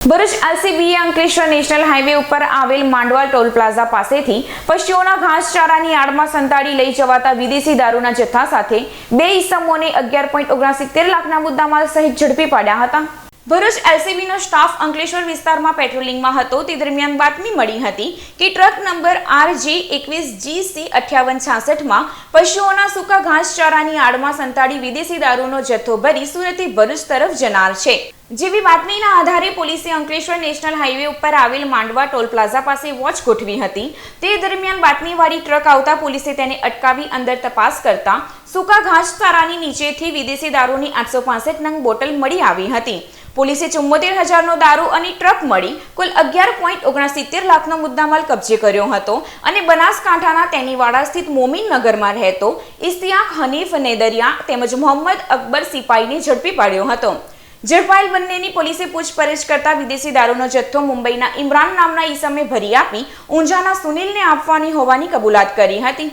ભરૂચ એલસીબીએ Ankleshwar national highway ઉપર આવેલ માંડવા ટોલ પ્લાઝા પાસેથી પશુઓના ઘાસચારાની આડમાં સંતાડી લઈ જવાતા વિદેશી દારૂના જથ્થા સાથે બે ઈસમોને અગિયાર પોઈન્ટ ઓગણસિત્તેર લાખના મુદ્દામાલ સહિત ઝડપી પાડ્યા હતા. ભરૂચ એલસીબીનો સ્ટાફ અંકલેશ્વર વિસ્તારમાં પેટ્રોલિંગમાં હતો. તે દરમિયાન બાતમી મળી હતી કે ટ્રક નંબર આરજે એકવીસ જી સી અઠ્યાવન છાસઠમાં પશુઓના સૂકા ઘાસચારાની આડમાં સંતાડી વિદેશી દારૂનો જથ્થો ભરી સુરતથી ભરૂચ તરફ જનાર છે. જેવી બાતમીના આધારે પોલીસે અંકલેશ્વર નેશનલ હાઈવે ઉપર આવેલ માંડવા ટોલ પ્લાઝા પાસે વોચ ગોઠવી હતી. તે દરમિયાન બાતમીવાળી ટ્રક આવતા પોલીસે તેને અટકાવી અંદર તપાસ કરતા સૂકા ઘાસચારાની નીચેથી વિદેશી દારૂની આઠસો નંગ બોટલ મળી આવી હતી. પોલીસે ચુમ્મોતેર હજારનો દારૂ અને ટ્રક મળી કુલ અગિયાર પોઈન્ટ ઓગણસિત્તેર લાખનો મુદ્દામાલ કબજે કર્યો હતો અને બનાસકાંઠાના તેનીવાડા સ્થિત મોમીન નગરમાં રહેતો ઇસ્તિયાક હનીફ નેદરિયા તેમજ મોહમ્મદ અકબર સિપાહીને ઝડપી પાડ્યો હતો. ઝડપાયેલ બંનેની પોલીસે પૂછપરછ કરતા વિદેશી દારૂનો જથ્થો મુંબઈના ઇમરાન નામના ઈસમે ભરી આપી, ઊંઝાના સુનિલને આપવાની હોવાની કબૂલાત કરી હતી.